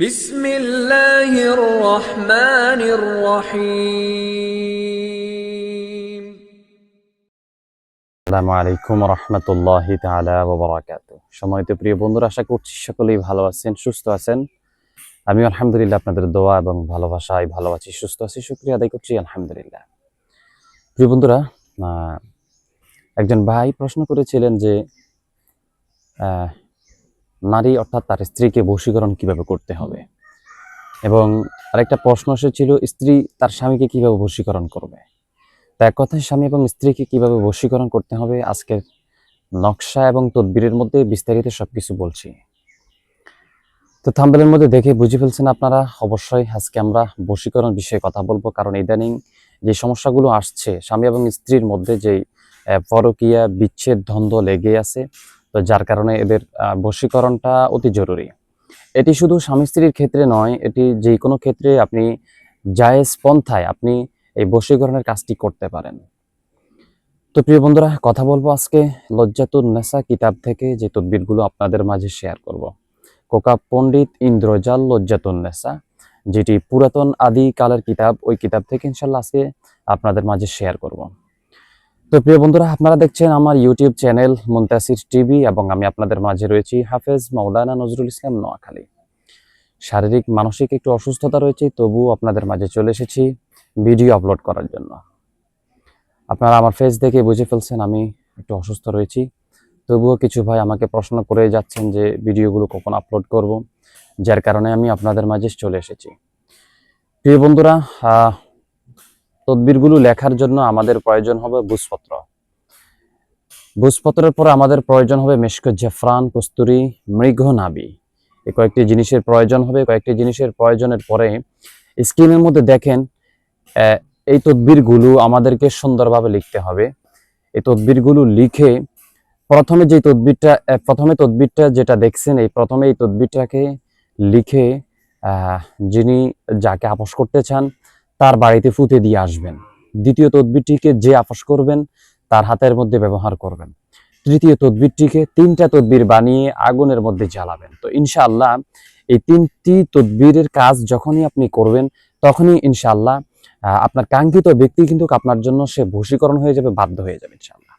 বিসমিল্লাহির আলাইকুম রহমতুল্লাহি তাআলা ওয়া বারাকাতুহু। সময়তে প্রিয় বন্ধুরা, আশা করছি সকলেই ভালো আছেন, সুস্থ আছেন। আমি আলহামদুলিল্লাহ আপনাদের দোয়া এবং ভালোবাসায় ভালো আছি, সুস্থ আছি, শুক্রিয়া আদায় করছি, আলহামদুলিল্লাহ। প্রিয় বন্ধুরা একজন ভাই প্রশ্ন করেছিলেন যে নারী অর্থাৎ তার স্ত্রীকে বশীকরণ কীভাবে করতে হবে? এবং আরেকটা প্রশ্ন এসেছিল স্ত্রী তার স্বামীকে কীভাবে বশীকরণ করবে? তা এক কথায় স্বামী এবং স্ত্রীকে কীভাবে বশীকরণ করতে হবে, আজকের নকশা এবং তদবিরের মধ্যে বিস্তারিত সবকিছু বলছি। তো থাম্বেলের মধ্যে দেখে বুঝে ফেলছেন আপনারা, অবশ্যই আজকে আমরা বশীকরণ বিষয়ে কথা বলব, কারণ ইদানিং যে সমস্যাগুলো আসছে, স্বামী এবং স্ত্রীর মধ্যে যেই পরকীয়া, বিচ্ছেদ, দ্বন্দ্ব লেগে আছে তো যার কারণে এদের বশীকরণটা অতি জরুরি এটি শুধু স্বামী স্ত্রীর ক্ষেত্রে নয়, এটি যে কোনো ক্ষেত্রে আপনি জায়েজ পন্থায় আপনি এই বশীকরণের কাজটি করতে পারেন তো প্রিয় বন্ধুরা, কথা বলব আজকে লজ্জাতুন নেসা কিতাব থেকে যে তদবিরগুলো আপনাদের মাঝে শেয়ার করব। কোকা পণ্ডিত ইন্দ্রজাল লজ্জাতুন নেসা, যেটি পুরাতন আদি কালের কিতাব, ওই কিতাব থেকে ইনশাল্লাহ আজকে আপনাদের মাঝে শেয়ার করব। তো প্রিয় বন্ধুরা, আপনারা দেখছেন আমার ইউটিউব চ্যানেল মুন্তাসির টিভি এবং আমি আপনাদের মাঝে রয়েছি হাফেজ মাওলানা নজরুল ইসলাম নোয়াখালী। শারীরিক, মানসিক একটু অসুস্থতা রয়েছে, তবুও আপনাদের মাঝে চলে এসেছি ভিডিও আপলোড করার জন্য। আপনারা আমার ফেস দেখে বুঝে ফেলছেন আমি একটু অসুস্থ রয়েছি। তবুও কিছু ভাই আমাকে প্রশ্ন করে যাচ্ছেন যে ভিডিওগুলো কখন আপলোড করব, যার কারণে আমি আপনাদের মাঝে চলে এসেছি। প্রিয় বন্ধুরা তদবিরগুলো লেখার জন্য আমাদের প্রয়োজন হবে বুঝপত্র। বুঝপত্রের পর আমাদের প্রয়োজন হবে মেশক জেফরান, কস্তুরি, মৃগ নাবি। এই কয়েকটি জিনিসের প্রয়োজন হবে কয়েকটি জিনিসের প্রয়োজনের পরে স্ক্রিনের মধ্যে দেখেন এই তদবিরগুলো আমাদেরকে সুন্দরভাবে লিখতে হবে। এই তদবিরগুলো লিখে প্রথমে যে তদবিরটা প্রথমে তদবিরটা যেটা দেখছেন, এই প্রথমে এই তদবিরটাকে লিখে যিনি যাকে আপোষ করতে চান তার বাড়িতে ফুতে দিয়ে আসবেন। দ্বিতীয় তদবিরটিকে যে আপোষ করবেন, তার হাতের মধ্যে ব্যবহার করবেন। তৃতীয় তদবিরটিকে তিনটা তদবির বানিয়ে আগুনের মধ্যে জ্বালাবেন। তো ইনশাআল্লাহ এই তিনটি তদবিরের কাজ যখনই আপনি করবেন, তখনই ইনশাআল্লাহ আপনার কাঙ্ক্ষিত ব্যক্তি কিন্তু আপনার জন্য সে ভূষীকরণ হয়ে যাবে, বাধ্য হয়ে যাবে ইনশাআল্লাহ।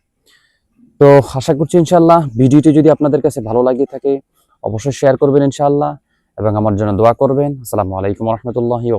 তো আশা করছি ইনশাআল্লাহ ভিডিওটি যদি আপনাদের কাছে ভালো লাগে থাকে, অবশ্যই শেয়ার করবেন ইনশাআল্লাহ এবং আমার জন্য দোয়া করবেন। আসসালামু আলাইকুম রহমতুল্লাহি